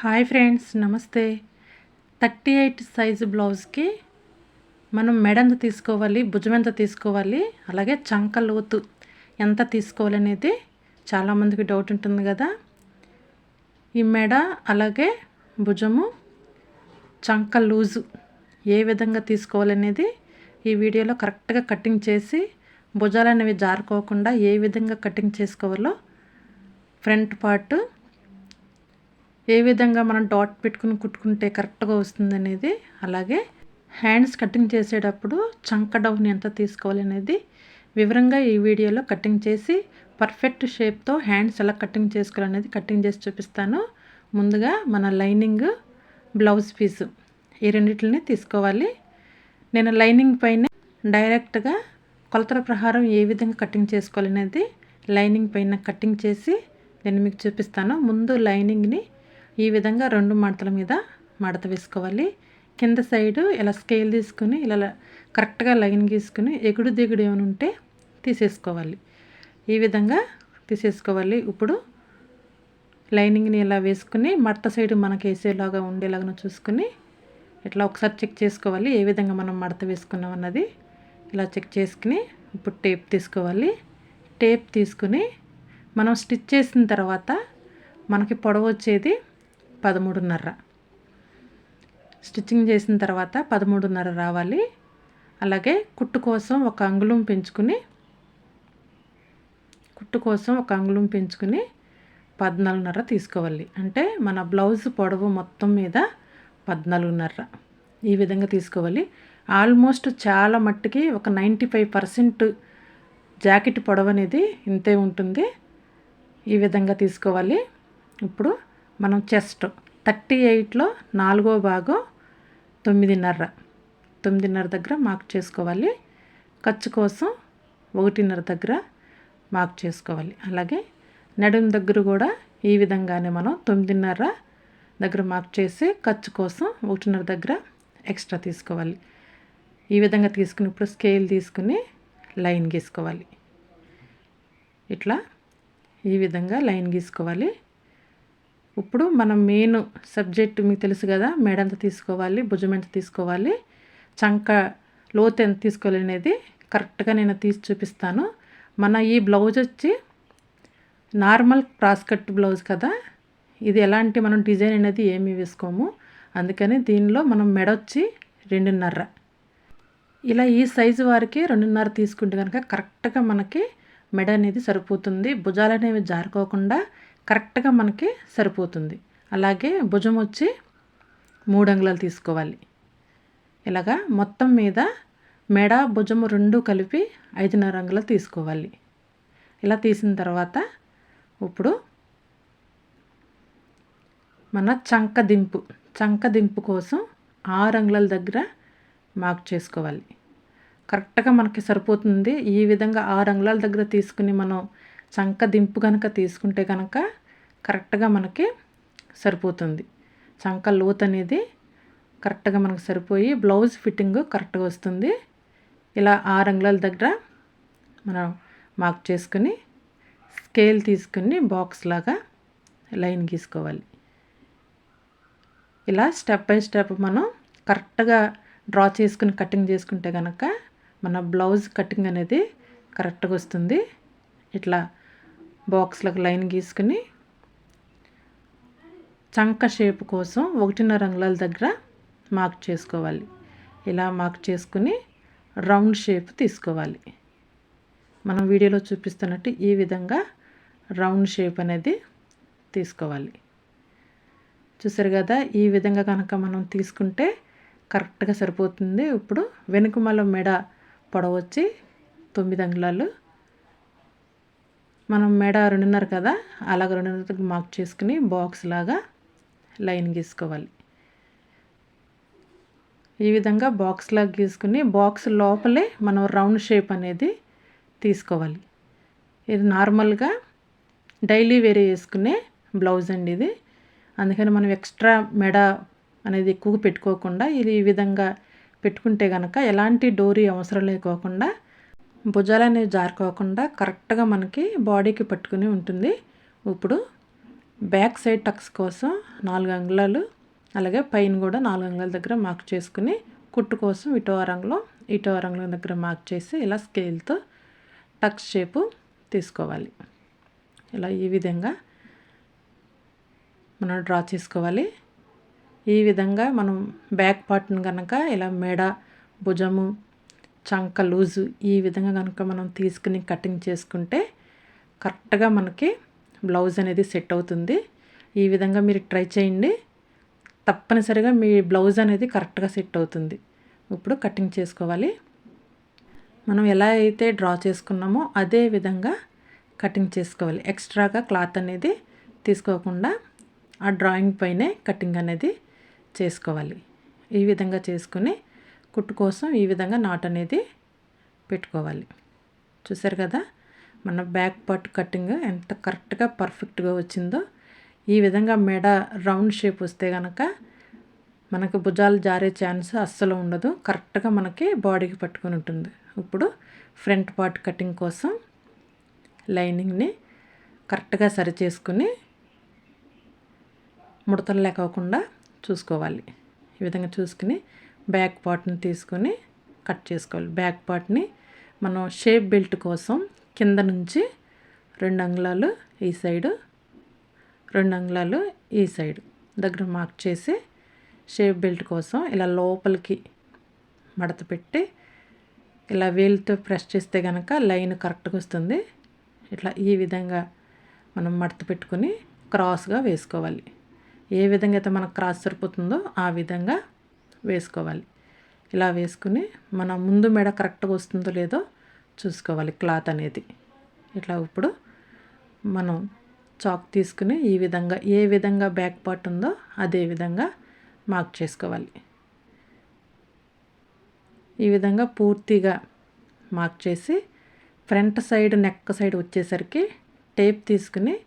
Hi friends నమస్తే. Thirty eight size బ్లౌజ్కి మనం మెడ ఎంత తీసుకోవాలి భుజం ఎంత తీసుకోవాలి అలాగే చంక లోతు ఎంత తీసుకోవాలి అనేది చాలామందికి డౌట్ ఉంటుంది కదా. ఈ మెడ అలాగే భుజము చంక లూజు ఏ విధంగా తీసుకోవాలనేది ఈ వీడియోలో కరెక్ట్గా కటింగ్ చేసి భుజాలు అనేవి జారుకోకుండా ఏ విధంగా కటింగ్ చేసుకోవాలో ఫ్రంట్ పార్ట్ ఏ విధంగా మనం డాట్ పెట్టుకుని కుట్టుకుంటే కరెక్ట్గా వస్తుంది అనేది అలాగే హ్యాండ్స్ కటింగ్ చేసేటప్పుడు చంక డౌన్ ఎంత తీసుకోవాలి అనేది వివరంగా ఈ వీడియోలో కటింగ్ చేసి పర్ఫెక్ట్ షేప్తో హ్యాండ్స్ ఎలా కటింగ్ చేసుకోవాలనేది కటింగ్ చేసి చూపిస్తాను. ముందుగా మన లైనింగ్ బ్లౌజ్ పీసు ఈ రెండింటిని తీసుకోవాలి. నేను లైనింగ్ పైన డైరెక్ట్గా కొలతల ప్రహారం ఏ విధంగా కటింగ్ చేసుకోవాలనేది లైనింగ్ పైన కటింగ్ చేసి నేను మీకు చూపిస్తాను. ముందు లైనింగ్ని ఈ విధంగా రెండు మడతల మీద మడత వేసుకోవాలి. కింద సైడు ఇలా స్కేల్ తీసుకుని ఇలా కరెక్ట్గా లైన్ గీసుకుని ఎగుడు దిగుడు ఏమైనా ఉంటే తీసేసుకోవాలి. ఈ విధంగా తీసేసుకోవాలి. ఇప్పుడు లైనింగ్ని ఇలా వేసుకుని మడత సైడ్ మనకి వేసేలాగా ఉండేలాగా చూసుకుని ఇట్లా ఒకసారి చెక్ చేసుకోవాలి. ఏ విధంగా మనం మడత వేసుకున్నాం అన్నది ఇలా చెక్ చేసుకుని ఇప్పుడు టేప్ తీసుకోవాలి. టేప్ తీసుకుని మనం స్టిచ్ చేసిన తర్వాత మనకి పొడవు వచ్చేది పదమూడున్నర. స్టిచ్చింగ్ చేసిన తర్వాత పదమూడున్నర రావాలి. అలాగే కుట్టు కోసం ఒక అంగుళం పెంచుకుని కుట్టు కోసం ఒక అంగుళం పెంచుకుని పద్నాలుగున్నర తీసుకోవాలి. అంటే మన బ్లౌజ్ పొడవు మొత్తం మీద పద్నాలుగున్నర. ఈ విధంగా తీసుకోవాలి. ఆల్మోస్ట్ చాలా మట్టుకి ఒక నైంటీ ఫైవ్ పర్సెంట్ జాకెట్ పొడవు అనేది ఇంతే ఉంటుంది. ఈ విధంగా తీసుకోవాలి. ఇప్పుడు మనం చెస్ట్ థర్టీ ఎయిట్లో నాలుగో భాగం తొమ్మిదిన్నర. తొమ్మిదిన్నర దగ్గర మార్క్ చేసుకోవాలి. ఖర్చు కోసం ఒకటిన్నర దగ్గర మార్క్ చేసుకోవాలి. అలాగే నడుము దగ్గర కూడా ఈ విధంగానే మనం తొమ్మిదిన్నర దగ్గర మార్క్ చేసి ఖర్చు కోసం ఒకటిన్నర దగ్గర ఎక్స్ట్రా తీసుకోవాలి. ఈ విధంగా తీసుకుని ఇప్పుడు స్కేల్ తీసుకుని లైన్ గీసుకోవాలి. ఇట్లా ఈ విధంగా లైన్ గీసుకోవాలి. ఇప్పుడు మనం మెయిన్ సబ్జెక్ట్ మీకు తెలుసు కదా మెడ ఎంత తీసుకోవాలి భుజం ఎంత తీసుకోవాలి చంక లోతు ఎంత తీసుకోవాలి అనేది కరెక్ట్గా నేను తీసి చూపిస్తాను. మన ఈ బ్లౌజ్ వచ్చి నార్మల్ క్రాస్ కట్ బ్లౌజ్ కదా ఇది ఎలాంటి మనం డిజైన్ అనేది ఏమీ వేసుకోము. అందుకని దీనిలో మనం మెడ వచ్చి రెండున్నర. ఇలా ఈ సైజు వారికి రెండున్నర తీసుకుంటే కనుక కరెక్ట్గా మనకి మెడ అనేది సరిపోతుంది. భుజాలు అనేవి జారుకోకుండా కరెక్ట్గా మనకి సరిపోతుంది. అలాగే భుజం వచ్చి మూడు అంగుళాలు తీసుకోవాలి. ఇలాగా మొత్తం మీద మెడ భుజము రెండు కలిపి ఐదున్నర అంగుళాలు తీసుకోవాలి. ఇలా తీసిన తర్వాత ఇప్పుడు మన చంక దింపు చంక దింపు కోసం ఆరు అంగుళాల దగ్గర మార్క్ చేసుకోవాలి. కరెక్ట్గా మనకి సరిపోతుంది. ఈ విధంగా ఆరు అంగుళాల దగ్గర తీసుకుని మనం చంక దింపు కనుక తీసుకుంటే కనుక కరెక్ట్గా మనకి సరిపోతుంది. చంక లోత్ అనేది కరెక్ట్గా మనకు సరిపోయి బ్లౌజ్ ఫిట్టింగ్ కరెక్ట్గా వస్తుంది. ఇలా ఆరు అంగుళాల దగ్గర మనం మార్క్ చేసుకుని స్కేల్ తీసుకుని బాక్స్ లాగా లైన్ గీసుకోవాలి. ఇలా స్టెప్ బై స్టెప్ మనం కరెక్ట్గా డ్రా చేసుకుని కటింగ్ చేసుకుంటే కనుక మన బ్లౌజ్ కటింగ్ అనేది కరెక్ట్గా వస్తుంది. ఇట్లా బాక్స్లకు లైన్ గీసుకుని చంక షేప్ కోసం ఒకటిన్నర అంగుళాల దగ్గర మార్క్ చేసుకోవాలి. ఇలా మార్క్ చేసుకుని రౌండ్ షేప్ తీసుకోవాలి. మనం వీడియోలో చూపిస్తున్నట్టు ఈ విధంగా రౌండ్ షేప్ అనేది తీసుకోవాలి. చూసారు కదా ఈ విధంగా కనుక మనం తీసుకుంటే కరెక్ట్గా సరిపోతుంది. ఇప్పుడు వెనుకమల మెడ పొడవచ్చి తొమ్మిది అంగుళాలు మనం మెడ రెండున్నర కదా అలాగ రెండున్నర మార్క్ చేసుకుని బాక్స్ లాగా లైన్ గీసుకోవాలి. ఈ విధంగా బాక్స్ లాగా గీసుకుని బాక్స్ లోపలే మనం రౌండ్ షేప్ అనేది తీసుకోవాలి. ఇది నార్మల్గా డైలీ వేరే వేసుకునే బ్లౌజ్ అండి ఇది. అందుకని మనం ఎక్స్ట్రా మెడ అనేది ఎక్కువ పెట్టుకోకుండా ఇది ఈ విధంగా పెట్టుకుంటే కనుక ఎలాంటి డోరీ అవసరం లేకోకుండా భుజాలు అనేవి జారుకోకుండా కరెక్ట్గా మనకి బాడీకి పట్టుకుని ఉంటుంది. ఇప్పుడు బ్యాక్ సైడ్ టక్స్ కోసం నాలుగు అంగుళాలు అలాగే పైన కూడా నాలుగు అంగుళాల దగ్గర మార్క్ చేసుకుని కుట్టు కోసం ఇటో రంగులో ఇటో రంగుల దగ్గర మార్క్ చేసి ఇలా స్కేల్తో టక్స్ షేపు తీసుకోవాలి. ఇలా ఈ విధంగా మనం డ్రా చేసుకోవాలి. ఈ విధంగా మనం బ్యాక్ పార్ట్ని కనుక ఇలా మెడ భుజము చంక లూజు ఈ విధంగా కనుక మనం తీసుకుని కటింగ్ చేసుకుంటే కరెక్ట్గా మనకి బ్లౌజ్ అనేది సెట్ అవుతుంది. ఈ విధంగా మీరు ట్రై చేయండి. తప్పనిసరిగా మీ బ్లౌజ్ అనేది కరెక్ట్గా సెట్ అవుతుంది. ఇప్పుడు కటింగ్ చేసుకోవాలి. మనం ఎలా అయితే డ్రా చేసుకున్నామో అదే విధంగా కటింగ్ చేసుకోవాలి. ఎక్స్ట్రాగా క్లాత్ అనేది తీసుకోకుండా ఆ డ్రాయింగ్ పైనే కటింగ్ అనేది చేసుకోవాలి. ఈ విధంగా చేసుకుని కుట్టు కోసం ఈ విధంగా నాట్ అనేది పెట్టుకోవాలి. చూసారు కదా? మన బ్యాక్ పార్ట్ కటింగ్ ఎంత కరెక్ట్గా పర్ఫెక్ట్గా వచ్చిందో. ఈ విధంగా మెడ రౌండ్ షేప్ వస్తే కనుక మనకు భుజాలు జారే ఛాన్స్ అస్సలు ఉండదు. కరెక్ట్గా మనకి బాడీకి పట్టుకొని ఉంటుంది. ఇప్పుడు ఫ్రంట్ పార్ట్ కటింగ్ కోసం లైనింగ్ని కరెక్ట్గా సరి చేసుకుని ముడతలు లేకోకుండా చూసుకోవాలి. ఈ విధంగా చూసుకుని బ్యాక్ పార్ట్ని తీసుకొని కట్ చేసుకోవాలి. బ్యాక్ పార్ట్ని మనం షేప్ బెల్ట్ కోసం కింద నుంచి రెండు అంగుళాలు ఈ సైడు రెండు అంగుళాలు ఈ సైడ్ దగ్గర మార్క్ చేసి షేప్ బెల్ట్ కోసం ఇలా లోపలికి మడత పెట్టి ఇలా వేలుతో ప్రెస్ చేస్తే కనుక లైన్ కరెక్ట్గా వస్తుంది. ఇట్లా ఈ విధంగా మనం మడత పెట్టుకొని క్రాస్గా వేసుకోవాలి. ఏ విధంగా అయితే మనకు క్రాస్ సరిపోతుందో ఆ విధంగా వేసుకోవాలి. ఇలా వేసుకుని మన ముందు మెడ కరెక్ట్గా వస్తుందో లేదో చూసుకోవాలి క్లాత్ అనేది. ఇట్లా ఇప్పుడు మనం చాక్ తీసుకుని ఈ విధంగా ఏ విధంగా బ్యాక్ పార్ట్ ఉందో అదే విధంగా మార్క్ చేసుకోవాలి. ఈ విధంగా పూర్తిగా మార్క్ చేసి ఫ్రంట్ సైడ్ నెక్ సైడ్ వచ్చేసరికి టేప్ తీసుకుని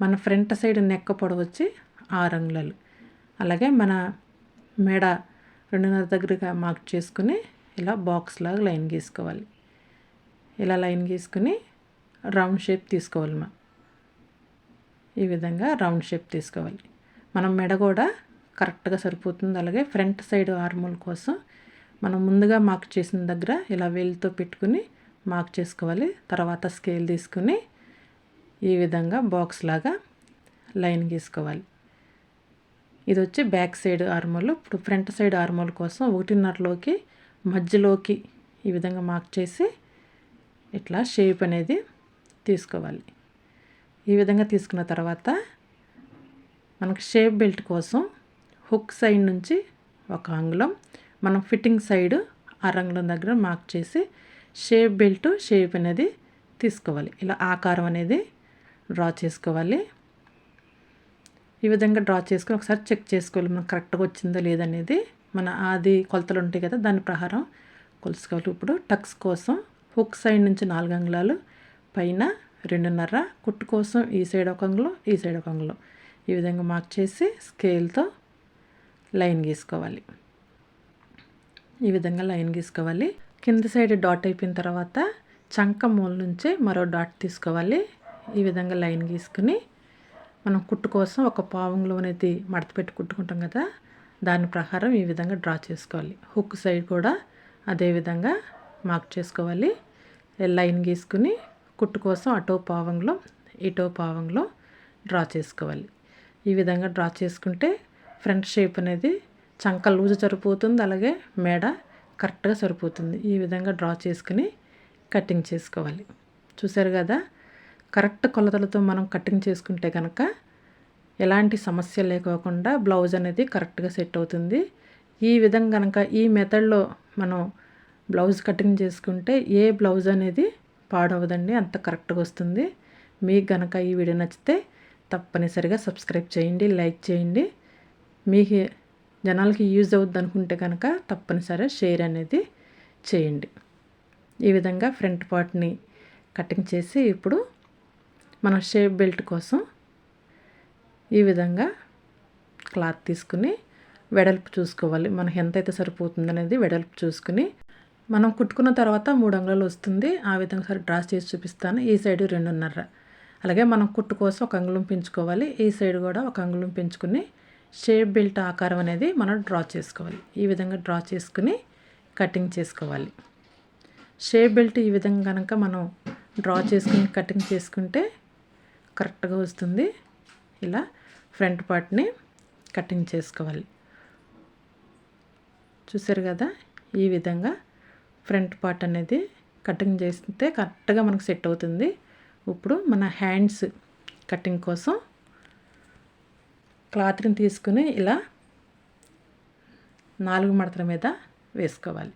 మన ఫ్రంట్ సైడ్ నెక్ పొడవచ్చి ఆరు అంగుళాలు. అలాగే మన మెడ రెండున్నర దగ్గరగా మార్క్ చేసుకుని ఇలా బాక్స్ లాగా లైన్ గీసుకోవాలి. ఇలా లైన్ గీసుకుని రౌండ్ షేప్ తీసుకోవాలి మా ఈ విధంగా రౌండ్ షేప్ తీసుకోవాలి. మనం మెడ కూడా కరెక్ట్గా సరిపోతుంది. అలాగే ఫ్రంట్ సైడ్ ఆర్మోల్ కోసం మనం ముందుగా మార్క్ చేసిన దగ్గర ఇలా వేలుతో పెట్టుకుని మార్క్ చేసుకోవాలి. తర్వాత స్కేల్ తీసుకుని ఈ విధంగా బాక్స్ లాగా లైన్ గీసుకోవాలి. ఇది వచ్చి బ్యాక్ సైడ్ ఆర్మోల్ ఇప్పుడు ఫ్రంట్ సైడ్ ఆర్మోల్ కోసం ఒకటిన్నరలోకి మధ్యలోకి ఈ విధంగా మార్క్ చేసి ఇట్లా షేప్ అనేది తీసుకోవాలి. ఈ విధంగా తీసుకున్న తర్వాత మనకు షేప్ బెల్ట్ కోసం హుక్ సైడ్ నుంచి ఒక అంగుళం మనం ఫిట్టింగ్ సైడ్ ఆ దగ్గర మార్క్ చేసి షేప్ బెల్ట్ షేప్ అనేది తీసుకోవాలి. ఇలా ఆకారం అనేది డ్రా చేసుకోవాలి. ఈ విధంగా డ్రా చేసుకొని ఒకసారి చెక్ చేసుకోవాలి మనకు కరెక్ట్గా వచ్చిందో లేదనేది మన ఆది కొలతలు ఉంటాయి కదా దాని ప్రకారం కొలుసుకోవాలి. ఇప్పుడు టక్స్ కోసం హుక్ సైడ్ నుంచి నాలుగు అంగుళాలు పైన రెండున్నర కుట్టు కోసం ఈ సైడ్ ఒక అంగుళం ఈ సైడ్ ఒక అంగుళం. ఈ విధంగా మార్క్ చేసి స్కేల్తో లైన్ గీసుకోవాలి. ఈ విధంగా లైన్ గీసుకోవాలి. కింద సైడ్ డాట్ అయిపోయిన తర్వాత చంక మూల నుంచి మరో డాట్ తీసుకోవాలి. ఈ విధంగా లైన్ గీసుకుని మనం కుట్టు కోసం ఒక పావంలో అనేది మడత పెట్టి కుట్టుకుంటాం కదా దాని ప్రకారం ఈ విధంగా డ్రా చేసుకోవాలి. హుక్ సైడ్ కూడా అదే విధంగా మార్క్ చేసుకోవాలి. లైన్ గీసుకుని కుట్టు కోసం అటో పావంలో ఇటో పావంలో డ్రా చేసుకోవాలి. ఈ విధంగా డ్రా చేసుకుంటే ఫ్రంట్ షేప్ అనేది చంక లూజు సరిపోతుంది అలాగే మేడ కరెక్ట్గా సరిపోతుంది. ఈ విధంగా డ్రా చేసుకుని కటింగ్ చేసుకోవాలి. చూసారు కదా కరెక్ట్ కొలతలతో మనం కటింగ్ చేసుకుంటే కనుక ఎలాంటి సమస్య లేకోకుండా బ్లౌజ్ అనేది కరెక్ట్గా సెట్ అవుతుంది. ఈ విధంగా కనుక ఈ మెథడ్లో మనం బ్లౌజ్ కటింగ్ చేసుకుంటే ఏ బ్లౌజ్ అనేది పాడవదండి అంత కరెక్ట్గా వస్తుంది. మీకు కనుక ఈ వీడియో నచ్చితే తప్పనిసరిగా సబ్స్క్రైబ్ చేయండి లైక్ చేయండి. మీకు జనాలకి యూజ్ అవుద్ది అనుకుంటే కనుక తప్పనిసరిగా షేర్ అనేది చేయండి. ఈ విధంగా ఫ్రంట్ పార్ట్ని కటింగ్ చేసి ఇప్పుడు మన షేప్ బెల్ట్ కోసం ఈ విధంగా క్లాత్ తీసుకుని వెడల్పు చూసుకోవాలి. మనకి ఎంత అయితే సరిపోతుంది అనేది వెడల్పు చూసుకుని మనం కుట్టుకున్న తర్వాత మూడు అంగుళాలు వస్తుంది. ఆ విధంగా సరే డ్రాస్ చేసి చూపిస్తాను. ఈ సైడ్ రెండున్నర. అలాగే మనం కుట్టు కోసం ఒక అంగుళం పెంచుకోవాలి. ఈ సైడ్ కూడా ఒక అంగుళం పెంచుకుని షేప్ బెల్ట్ ఆకారం అనేది మనం డ్రా చేసుకోవాలి. ఈ విధంగా డ్రా చేసుకుని కటింగ్ చేసుకోవాలి. షేప్ బెల్ట్ ఈ విధంగా కనుక మనం డ్రా చేసుకుని కటింగ్ చేసుకుంటే కరెక్ట్గా వస్తుంది. ఇలా ఫ్రంట్ పార్ట్ని కటింగ్ చేసుకోవాలి. చూసారు కదా? ఈ విధంగా ఫ్రంట్ పార్ట్ అనేది కటింగ్ చేస్తే కరెక్ట్గా మనకు సెట్ అవుతుంది. ఇప్పుడు మన హ్యాండ్స్ కటింగ్ కోసం క్లాత్ని తీసుకుని ఇలా నాలుగు మడతల మీద వేసుకోవాలి.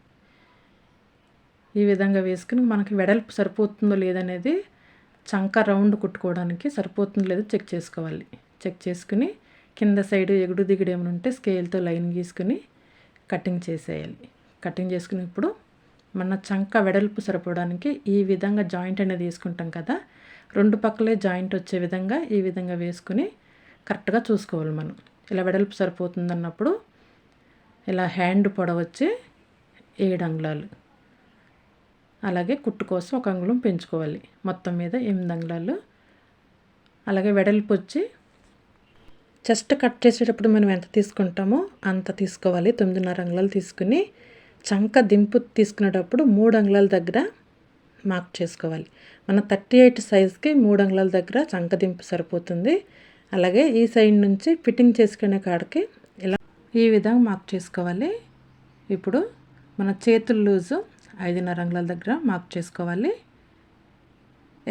ఈ విధంగా వేసుకుని మనకి వెడల్పు సరిపోతుందో లేదనేది చంక రౌండ్ కుట్టుకోవడానికి సరిపోతుంది లేదో చెక్ చేసుకోవాలి. చెక్ చేసుకుని కింద సైడ్ ఎగుడు దిగుడు ఏమైనా ఉంటే స్కేల్తో లైన్ గీసుకుని కటింగ్ చేసేయాలి. కటింగ్ చేసుకున్నప్పుడు మన చంక వెడల్పు సరిపోవడానికి ఈ విధంగా జాయింట్ అనేది వేసుకుంటాం కదా రెండు పక్కలే జాయింట్ వచ్చే విధంగా ఈ విధంగా వేసుకుని కరెక్ట్గా చూసుకోవాలి మనం. ఇలా వెడల్పు సరిపోతుంది అన్నప్పుడు ఇలా హ్యాండ్ పొడవచ్చి ఏడు అంగుళాలు. అలాగే కుట్టు కోసం ఒక అంగుళం పెంచుకోవాలి. మొత్తం మీద ఎనిమిది అంగుళాలు. అలాగే వెడల్పు వచ్చి చెస్ట్ కట్ చేసేటప్పుడు మనం ఎంత తీసుకుంటామో అంత తీసుకోవాలి. తొమ్మిదిన్నర అంగుళాలు తీసుకుని చంక దింపు తీసుకునేటప్పుడు మూడు అంగుళాల దగ్గర మార్క్ చేసుకోవాలి. మన థర్టీ ఎయిట్ సైజ్కి మూడు అంగుళాల దగ్గర చంక దింపు సరిపోతుంది. అలాగే ఈ సైడ్ నుంచి ఫిట్టింగ్ చేసుకునే కాడికి ఇలా ఈ విధంగా మార్క్ చేసుకోవాలి. ఇప్పుడు మన చేతుల లూజు ఐదున్నర అంగుళాల దగ్గర మార్క్ చేసుకోవాలి.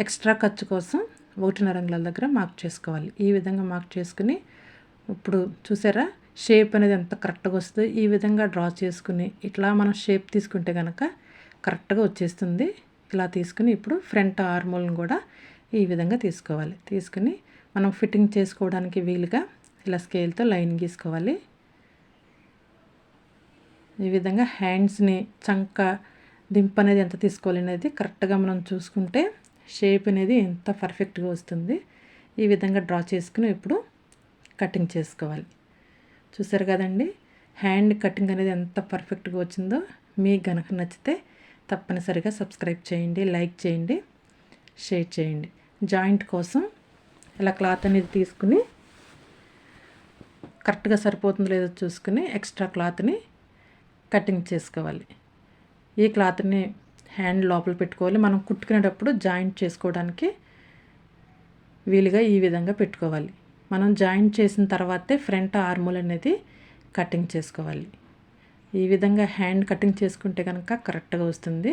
ఎక్స్ట్రా ఖర్చు కోసం ఒకటిన్నర అంగుళాల దగ్గర మార్క్ చేసుకోవాలి. ఈ విధంగా మార్క్ చేసుకుని ఇప్పుడు చూసారా షేప్ అనేది ఎంత కరెక్ట్గా వస్తుంది ఈ విధంగా డ్రా చేసుకుని ఇట్లా మనం షేప్ తీసుకుంటే కనుక కరెక్ట్గా వచ్చేస్తుంది. ఇలా తీసుకుని ఇప్పుడు ఫ్రంట్ ఆర్మోల్ని కూడా ఈ విధంగా తీసుకోవాలి. తీసుకుని మనం ఫిట్టింగ్ చేసుకోవడానికి వీలుగా ఇలా స్కేల్తో లైన్ గీసుకోవాలి. ఈ విధంగా హ్యాండ్స్ని చంక దింప్ అనేది ఎంత తీసుకోవాలి అనేది కరెక్ట్గా మనం చూసుకుంటే షేప్ అనేది ఎంత పర్ఫెక్ట్గా వస్తుంది. ఈ విధంగా డ్రా చేసుకుని ఇప్పుడు కటింగ్ చేసుకోవాలి. చూసారు కదండి? హ్యాండ్ కటింగ్ అనేది ఎంత పర్ఫెక్ట్గా వచ్చిందో మీకు కనుక నచ్చితే తప్పనిసరిగా సబ్స్క్రైబ్ చేయండి లైక్ చేయండి షేర్ చేయండి. జాయింట్ కోసం ఇలా క్లాత్ అనేది తీసుకుని కరెక్ట్గా సరిపోతుందో లేదో చూసుకుని ఎక్స్ట్రా క్లాత్ని కటింగ్ చేసుకోవాలి. ఈ క్లాత్ని హ్యాండ్ లోపల పెట్టుకోవాలి. మనం కుట్టుకునేటప్పుడు జాయింట్ చేసుకోవడానికి వీలుగా ఈ విధంగా పెట్టుకోవాలి. మనం జాయింట్ చేసిన తర్వాతే ఫ్రంట్ ఆర్మూల్ అనేది కటింగ్ చేసుకోవాలి. ఈ విధంగా హ్యాండ్ కటింగ్ చేసుకుంటే కనుక కరెక్ట్గా వస్తుంది.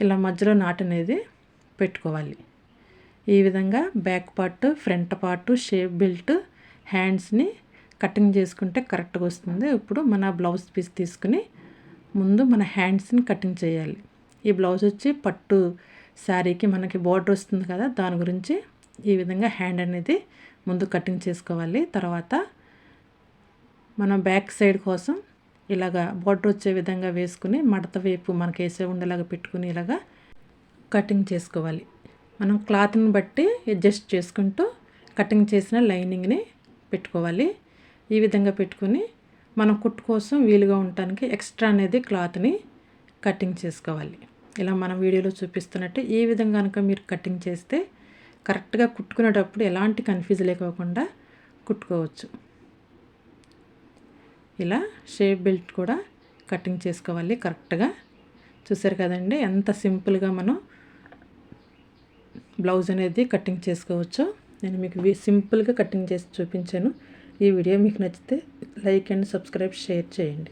ఇలా మధ్యలో నాట్ అనేది పెట్టుకోవాలి. ఈ విధంగా back part front part shape belt హ్యాండ్స్ని cutting చేసుకుంటే కరెక్ట్గా వస్తుంది. ఇప్పుడు మన బ్లౌజ్ పీస్ తీసుకుని ముందు మన హ్యాండ్స్ని కటింగ్ చేయాలి. ఈ బ్లౌజ్ వచ్చి పట్టు శారీకి మనకి బార్డర్ వస్తుంది కదా దాని గురించి ఈ విధంగా హ్యాండ్ అనేది ముందు కటింగ్ చేసుకోవాలి. తర్వాత మనం బ్యాక్ సైడ్ కోసం ఇలాగా బార్డర్ వచ్చే విధంగా వేసుకుని మడత వైపు మనకి వేసే ఉండేలాగా పెట్టుకుని ఇలాగా కటింగ్ చేసుకోవాలి. మనం క్లాత్ని బట్టి అడ్జస్ట్ చేసుకుంటూ కటింగ్ చేసిన లైనింగ్ని పెట్టుకోవాలి. ఈ విధంగా పెట్టుకుని మనం కుట్టు కోసం వీలుగా ఉండటానికి ఎక్స్ట్రా అనేది క్లాత్ని కటింగ్ చేసుకోవాలి. ఇలా మనం వీడియోలో చూపిస్తున్నట్టు ఈ విధంగా కనుక మీరు కటింగ్ చేస్తే కరెక్ట్గా కుట్టుకునేటప్పుడు ఎలాంటి కన్ఫ్యూజ్ లేకోకుండా కుట్టుకోవచ్చు. ఇలా షేప్ బెల్ట్ కూడా కటింగ్ చేసుకోవాలి కరెక్ట్గా. చూసారు కదండి ఎంత సింపుల్గా మనం బ్లౌజ్ అనేది కటింగ్ చేసుకోవచ్చు. నేను మీకు సింపుల్గా కటింగ్ చేసి చూపించాను. ఈ వీడియో మీకు నచ్చితే లైక్ అండ్ సబ్స్క్రైబ్ షేర్ చేయండి.